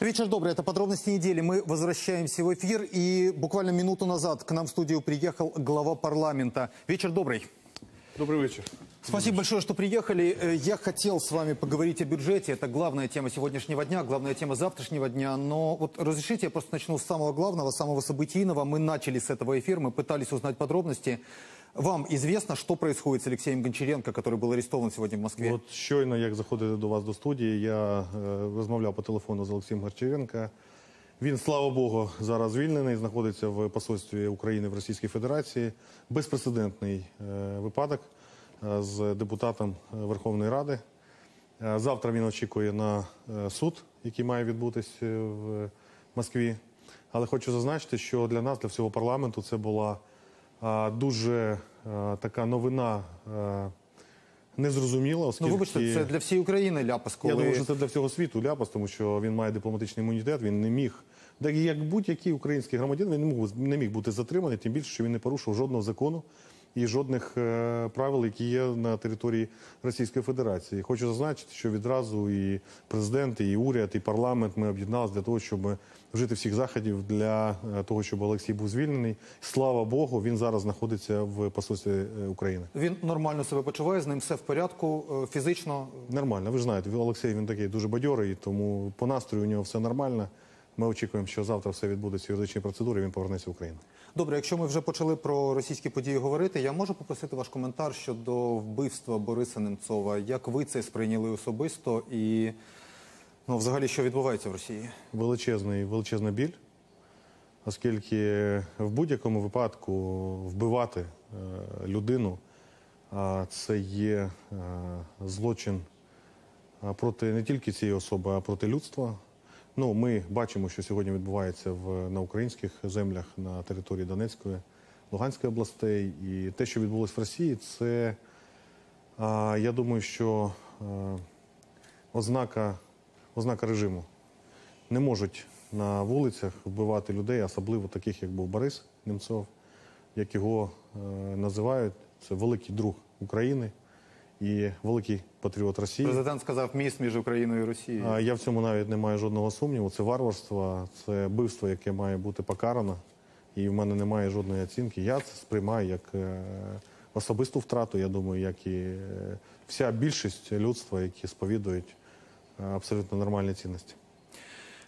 Вечер добрый, это подробности недели. Мы возвращаемся в эфир. И буквально минуту назад к нам в студию приехал глава парламента. Вечер добрый. Добрый вечер. Спасибо большое, что приехали. Э, Я хотел с вами поговорить о бюджете. Это главная тема сегодняшнего дня, главная тема завтрашнего дня. Но вот разрешите, я просто начну с самого главного, самого событийного. Мы начали с этого эфира, мы пытались узнать подробности. Вам известно, что происходит с Алексеем Гончаренко, который был арестован сегодня в Москве? От щойно, як заходили до вас до студії, я е, розмовляв по телефону з Олексієм Гарчевенка. Він, слава Богу, зараз звільнений, знаходиться в посольстві України в Російській Федерації. Безпрецедентний е, випадок е, з депутатом Верховної Ради. Е, Завтра він очікує на е, суд, який має відбутись в Москві. Але хочу зазначити, що для нас, для всього парламенту, це була дуже е, така новина. е, Незрозуміла, Ну, вибачте, це для всієї України ляпас, коли... я думаю, що це для всього світу ляпас, тому що він має дипломатичний імунітет. Він не міг, так як будь-який український громадянин, він не міг, не міг бути затриманий, тим більше, що він не порушив жодного закону і жодних е, правил, які є на території Російської Федерації. Хочу зазначити, що відразу і президент, і уряд, і парламент ми об'єдналися для того, щоб вжити всіх заходів для е, того, щоб Олексій був звільнений. Слава Богу, він зараз знаходиться в посольстві е, України. Він нормально себе почуває, з ним все в порядку, фізично. Нормально, ви ж знаєте, Олексій він такий дуже бадьорий, тому по настрою у нього все нормально. Ми очікуємо, що завтра все відбудеться в юридичній процедурі, він повернеться в Україну. Добре, якщо ми вже почали про російські події говорити, я можу попросити ваш коментар щодо вбивства Бориса Немцова. Як ви це сприйняли особисто і ну, взагалі, що відбувається в Росії? Величезний, величезна біль, оскільки в будь-якому випадку вбивати е, людину це є е, злочин проти не тільки цієї особи, а проти людства. Ну, ми бачимо, що сьогодні відбувається в, на українських землях на території Донецької, Луганської областей. І те, що відбулося в Росії, це, а, я думаю, що е, ознака, ознака режиму. Не можуть на вулицях вбивати людей, особливо таких, як був Борис Немцов, як його е, називають. Це великий друг України і великий патріот Росії. Президент сказав міст між Україною і Росією. А Я в цьому навіть не маю жодного сумніву. Це варварство, це бивство, яке має бути покарано. І в мене немає жодної оцінки. Я це сприймаю як е, особисту втрату, я думаю, як і е, вся більшість людства, які сповідують е, абсолютно нормальні цінності.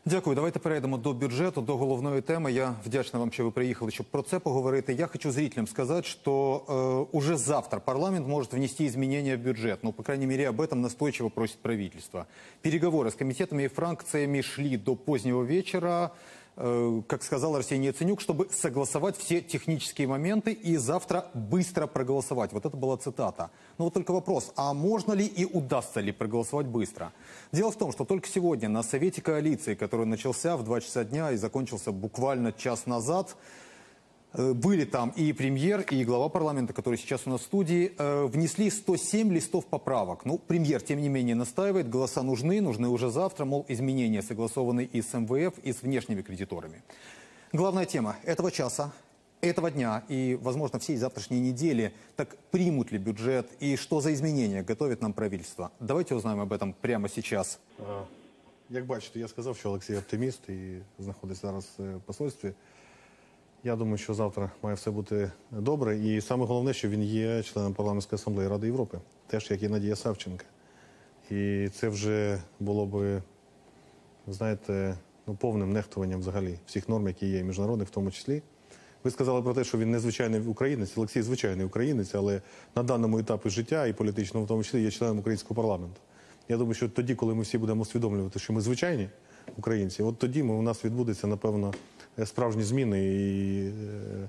Дякую. Давайте перейдемо до бюджету, до головної теми. Я вдячна вам, що ви приїхали, щоб про це поговорити. Я хочу зрителям сказать, что э, уже завтра парламент может внести изменения в бюджет. Ну, по крайней мере, об этом настойчиво просит правительство. Переговоры с комитетами и фракциями шли до позднего вечера. Э, как сказал Арсений Яценюк, чтобы согласовать все технические моменты и завтра быстро проголосовать. Вот это была цитата. Но вот только вопрос, а можно ли и удастся ли проголосовать быстро? Дело в том, что только сегодня на Совете коалиции, который начался в 2 часа дня и закончился буквально час назад, были там и премьер, и глава парламента, который сейчас у нас в студии, э, внесли 107 листов поправок. Ну, премьер, тем не менее, настаивает, голоса нужны, нужны уже завтра, мол, изменения согласованы и с МВФ, и с внешними кредиторами. Главная тема этого часа, этого дня и, возможно, всей завтрашней недели, так примут ли бюджет и что за изменения готовит нам правительство? Давайте узнаем об этом прямо сейчас. Е, Як бачите, я сказав, що Олексій оптиміст і знаходиться зараз е, в посольстві. Я думаю, що завтра має все бути добре. І саме головне, що він є членом парламентської асамблеї Ради Європи, теж як і Надія Савченка. І це вже було би, знаєте, ну, повним нехтуванням взагалі всіх норм, які є, міжнародних в тому числі. Ви сказали про те, що він незвичайний українець. Олексій звичайний українець, але на даному етапі життя і політичному, в тому числі, є членом українського парламенту. Я думаю, що тоді, коли ми всі будемо усвідомлювати, що ми звичайні українці, от тоді ми, у нас відбудеться, напевно, справжні зміни, і е,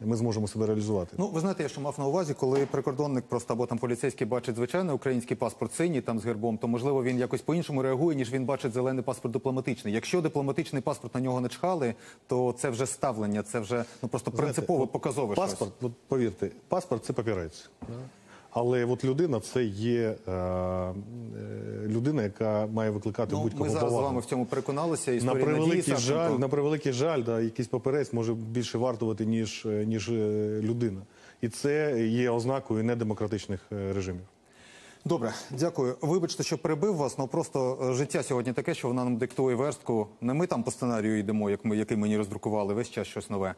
ми зможемо себе реалізувати. Ну, ви знаєте, я що мав на увазі, коли прикордонник просто або там поліцейський бачить звичайний український паспорт синій там з гербом, то можливо він якось по-іншому реагує, ніж він бачить зелений паспорт дипломатичний. Якщо дипломатичний паспорт на нього не чхали, то це вже ставлення, це вже ну просто принципово от показове паспорт, щось. от повірте, паспорт це папірець. Але от людина це є е, е, людина, яка має викликати Ну, будь-кого ми зараз з вами в цьому переконалися. На Історія Надії превеликий Савченко. жаль, на превеликий жаль, да, якийсь папірець може більше вартувати, ніж, е, ніж е, людина. І це є ознакою недемократичних режимів. Добре, дякую. Вибачте, що перебив вас, але просто життя сьогодні таке, що вона нам диктує верстку. Не ми там по сценарію йдемо, як ми, який мені роздрукували, весь час щось нове.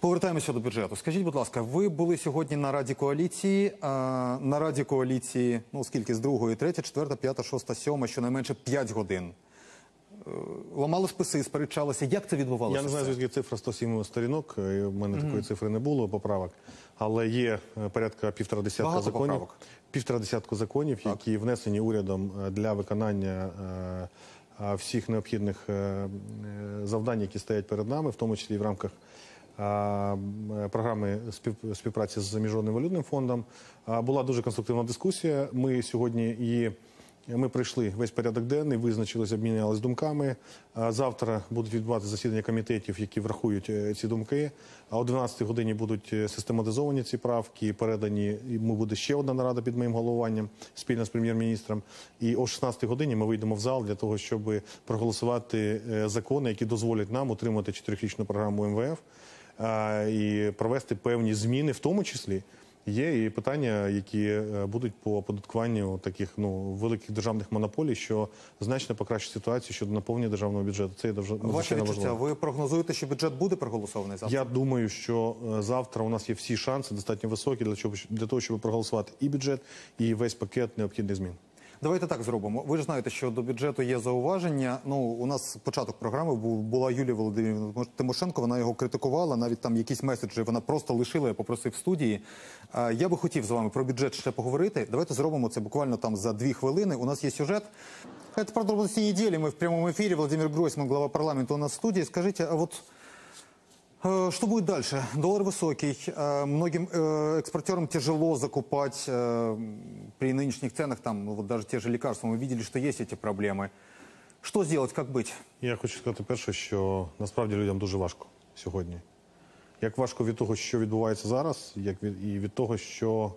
Повертаємося до бюджету. Скажіть, будь ласка, ви були сьогодні на Раді коаліції. А, на Раді коаліції, ну скільки з другої, третя, четверта, п'ята, шоста, сьома, щонайменше п'ять годин. Е, Ламали списи, сперечалися. Як це відбувалося? Я не знаю, звідки цифра 107 сторінок. е, У мене такої цифри не було поправок. Але є е, порядка півтора десятка Багато законів. поправок. Півтора десятку законів, які внесені урядом для виконання всіх необхідних завдань, які стоять перед нами, в тому числі і в рамках програми спів- співпраці з міжнародним валютним фондом. Була дуже конструктивна дискусія. Ми сьогодні її ми пройшли весь порядок денний, визначилися, обмінялися думками. Завтра будуть відбуватися засідання комітетів, які врахують е, ці думки. А о 12 годині будуть е, систематизовані ці правки, передані. Ми буде ще одна нарада під моїм головуванням спільно з прем'єр-міністром. І о 16 годині ми вийдемо в зал для того, щоб проголосувати е, закони, які дозволять нам отримати чотирирічну програму МВФ і провести певні зміни, в тому числі. Є і питання, які е, будуть по оподаткуванню таких ну великих державних монополій, що значно покращить ситуацію щодо наповнення державного бюджету. Це є дуже Ваше відчуття, ви прогнозуєте, що бюджет буде проголосований завтра? Я думаю, що е, завтра у нас є всі шанси достатньо високі для чого для того, щоб проголосувати і бюджет, і весь пакет необхідних змін. Давайте так зробимо. Ви ж знаєте, що до бюджету є зауваження. Ну, у нас початок програми був була Юлія Володимирівна Тимошенко. Вона його критикувала. Навіть там якісь меседжі вона просто лишила. Я попросив в студії. А, Я би хотів з вами про бюджет ще поговорити. Давайте зробимо це буквально там за дві хвилини. У нас є сюжет. Это подробности недели. Мы в прямом эфире. Владимир Гройсман, глава парламента, у нас в студии. Скажите, а вот Э, Что будет дальше? Доллар высокий. Э, Многим э, экспортерам тяжело закупать э, при нынешних ценах, там, ну, вот даже те же лекарства. Мы видели, что есть эти проблемы. Что сделать, как быть? Я хочу сказати перше, що насправді людям дуже важко сьогодні. Як важко від того, що відбувається зараз, як від, і від того, що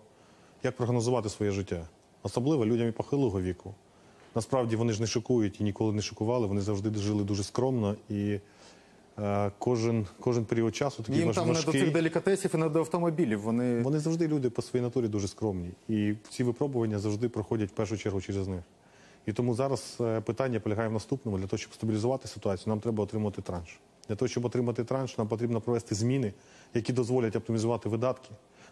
як прогнозувати своє життя. Особливо людям і похилого віку. Насправді вони ж не шикують і ніколи не шикували, вони завжди жили дуже скромно і е, кожен, кожен період часу такий Їм важ- там не до цих делікатесів і не до автомобілів. Вони Вони завжди люди по своїй натурі дуже скромні. І ці випробування завжди проходять в першу чергу через них. І тому зараз е, питання полягає в наступному. Для того, щоб стабілізувати ситуацію, нам треба отримати транш. Для того, щоб отримати транш, нам потрібно провести зміни, які дозволять оптимізувати видатки.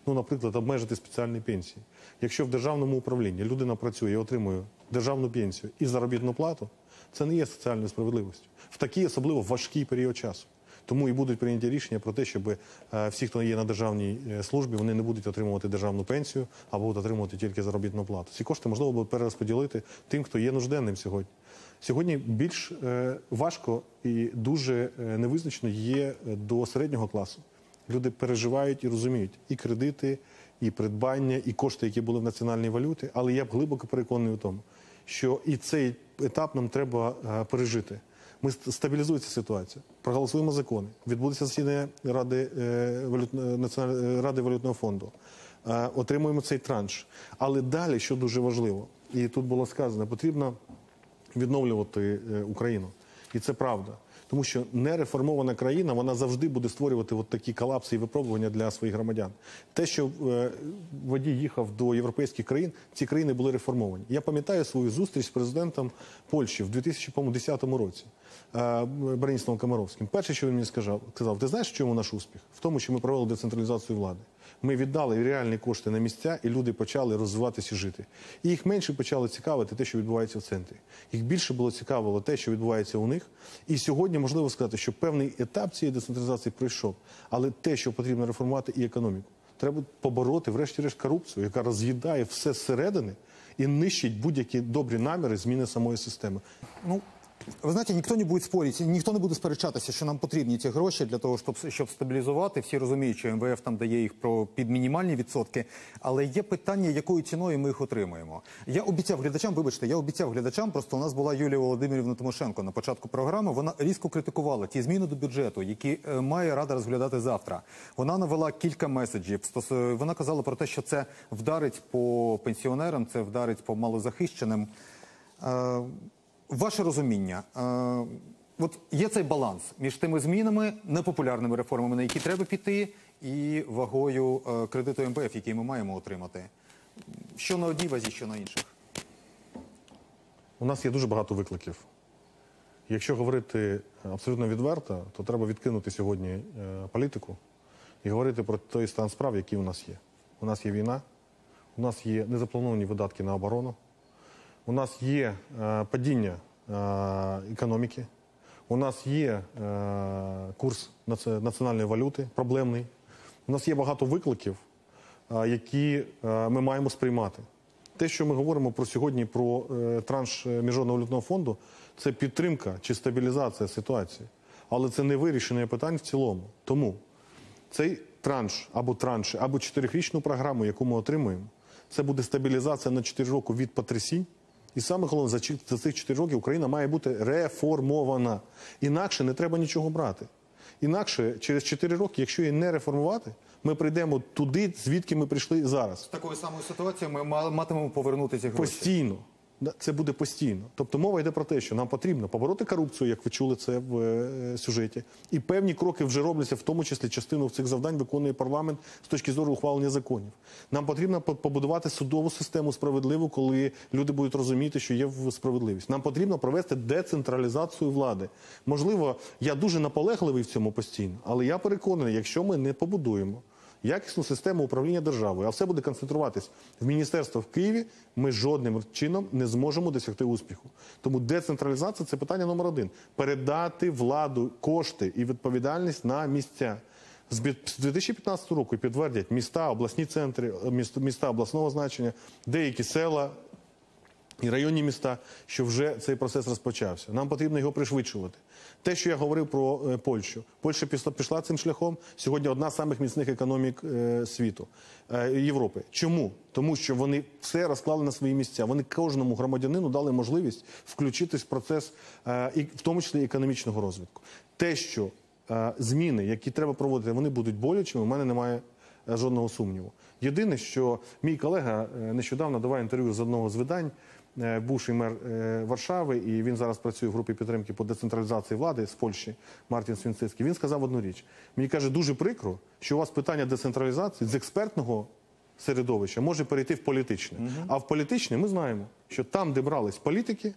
Ну, наприклад, обмежити спеціальні пенсії. Якщо в державному управлінні людина працює і отримує державну пенсію і заробітну плату, це не є соціальною справедливістю. В такий особливо важкий період часу. Тому і будуть прийняті рішення про те, щоб е, всі, хто є на державній е, службі, вони не будуть отримувати державну пенсію, а будуть отримувати тільки заробітну плату. Ці кошти можливо будуть перерозподілити тим, хто є нужденним сьогодні. Сьогодні більш е, важко і дуже невизначено є до середнього класу. Люди переживають і розуміють і кредити, і придбання, і кошти, які були в національній валюті. Але я б глибоко переконаний у тому, що і цей етап нам треба е, пережити. Ми стабілізується ситуація, проголосуємо закони. Відбудеться засідання Ради е, валютно- Національної е, ради валютного фонду. Е, Отримуємо цей транш. Але далі, що дуже важливо, і тут було сказано, потрібно відновлювати е, Україну. І це правда. Тому що нереформована країна вона завжди буде створювати от такі колапси і випробування для своїх громадян. Те, що е, водій їхав до європейських країн, ці країни були реформовані. Я пам'ятаю свою зустріч з президентом Польщі в 2010 році. е, Браніславом Комаровським. Перше, що він мені сказав, сказав, ти знаєш, в чому наш успіх? В тому, що ми провели децентралізацію влади. Ми віддали реальні кошти на місця, і люди почали розвиватися і жити. І їх менше почало цікавити те, що відбувається в центрі. Їх більше було цікавило те, що відбувається у них. І сьогодні можливо сказати, що певний етап цієї децентралізації пройшов, але те, що потрібно реформувати, і економіку. Треба побороти, врешті-решт, корупцію, яка роз'їдає все зсередини і нищить будь-які добрі наміри зміни самої системи. Ну, ви знаєте, ніхто не буде спорити, ніхто не буде сперечатися, що нам потрібні ці гроші для того, щоб, щоб стабілізувати. Всі розуміють, що МВФ там дає їх про під мінімальні відсотки. Але є питання, якою ціною ми їх отримуємо. Я обіцяв глядачам, вибачте, я обіцяв глядачам. Просто у нас була Юлія Володимирівна Тимошенко на початку програми. Вона різко критикувала ті зміни до бюджету, які е, має рада розглядати завтра. Вона навела кілька меседжів. Вона казала про те, що це вдарить по пенсіонерам, це вдарить по малозахищеним. Е, Ваше розуміння, е, от є цей баланс між тими змінами, непопулярними реформами, на які треба піти, і вагою е, кредиту МПФ, який ми маємо отримати. що на одній вазі, що на інших. У нас є дуже багато викликів. Якщо говорити абсолютно відверто, то треба відкинути сьогодні е, політику і говорити про той стан справ, який у нас є. У нас є війна, у нас є незаплановані видатки на оборону, у нас є е, падіння е, економіки, у нас є е, курс національної валюти проблемний. У нас є багато викликів, які ми маємо сприймати. Те, що ми говоримо про сьогодні про транш міжнародного валютного фонду, це підтримка чи стабілізація ситуації, але це не вирішення питань в цілому. Тому цей транш або транші, або чотирирічну програму, яку ми отримуємо, це буде стабілізація на 4 роки від потрясінь. І саме головне, за, за цих 4 роки Україна має бути реформована. Інакше не треба нічого брати. Інакше через 4 роки, якщо її не реформувати, ми прийдемо туди, звідки ми прийшли зараз. З такою самою ситуацією ми ма- матимемо повернути ці гроші. Постійно. Це буде постійно. Тобто мова йде про те, що нам потрібно побороти корупцію, як ви чули це в е, сюжеті. І певні кроки вже робляться, в тому числі частину цих завдань виконує парламент з точки зору ухвалення законів. Нам потрібно по- побудувати судову систему справедливу, коли люди будуть розуміти, що є справедливість. Нам потрібно провести децентралізацію влади. Можливо, я дуже наполегливий в цьому постійно, але я переконаний, якщо ми не побудуємо якісну систему управління державою, а все буде концентруватись в міністерство в Києві, ми жодним чином не зможемо досягти успіху. Тому децентралізація це питання номер один: передати владу, кошти і відповідальність на місця. З бі- 2015 року підтвердять міста, обласні центри, е, міста обласного значення, деякі села, і районні міста, що вже цей процес розпочався. Нам потрібно його пришвидшувати. Те, що я говорив про е, Польщу, Польща пішла, цим шляхом. Сьогодні одна з самих міцних економік е, світу е, Європи. Чому? Тому що вони все розклали на свої місця. Вони кожному громадянину дали можливість включитись в процес, в тому числі економічного розвитку. Те, що зміни, які треба проводити, вони будуть болючими. У мене немає жодного сумніву. Єдине, що мій колега нещодавно давав інтерв'ю з одного з видань, бувший мер е, Варшави, і він зараз працює в групі підтримки по децентралізації влади з Польщі Мартін Свінцицький. Він сказав одну річ. Мені каже, дуже прикро, що у вас питання децентралізації з експертного середовища може перейти в політичне. А в політичне ми знаємо, що там, де брались політики,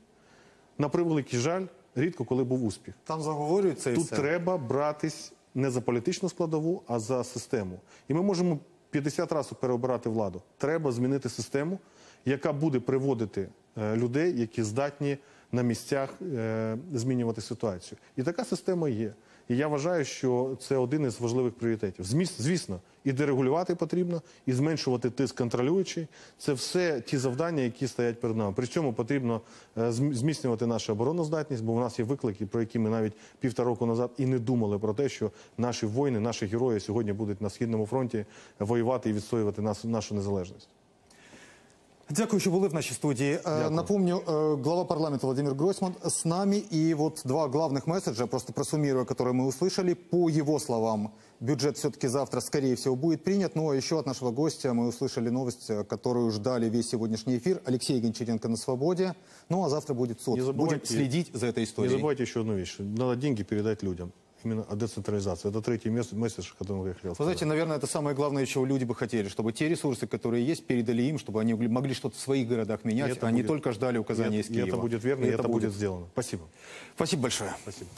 на превеликий жаль, рідко коли був успіх. Там заговорюється і Тут все. треба братись не за політичну складову, а за систему. І ми можемо 50 разів переобирати владу. Треба змінити систему, яка буде приводити е, людей, які здатні на місцях е, змінювати ситуацію. І така система є. І я вважаю, що це один із важливих пріоритетів. Зміс- Звісно, і дерегулювати потрібно, і зменшувати тиск контролюючий. Це все ті завдання, які стоять перед нами. При цьому потрібно е, зміцнювати нашу обороноздатність, бо у нас є виклики, про які ми навіть півтора року назад і не думали про те, що наші воїни, наші герої сьогодні будуть на східному фронті воювати і відстоювати нашу незалежність. Дякую, що були в нашій студії. Е, Напомню, е, глава парламента Владимир Гройсман с нами. И вот два главных месседжа, просто просуммируя, которые мы услышали. По его словам, бюджет все-таки завтра, скорее всего, будет принят. Но еще от нашего гостя мы услышали новость, э, которую ждали весь сегодняшний эфир. Алексей Гончаренко на свободе. Ну, а завтра будет суд. Не забывайте- Будем следить за этой Не историей. забывайте еще одну вещь. Надо деньги передать людям. Именно о децентрализации. Это третий мес- месседж, который я хотел Вы сказать. знаете, наверное, это самое главное, чего люди бы хотели, чтобы те ресурсы, которые есть, передали им, чтобы они могли- что-то в своих городах менять, И а не будет- только ждали И указания это- из и Киева. это будет верно, и это будет сделано. Спасибо. Спасибо большое. Спасибо.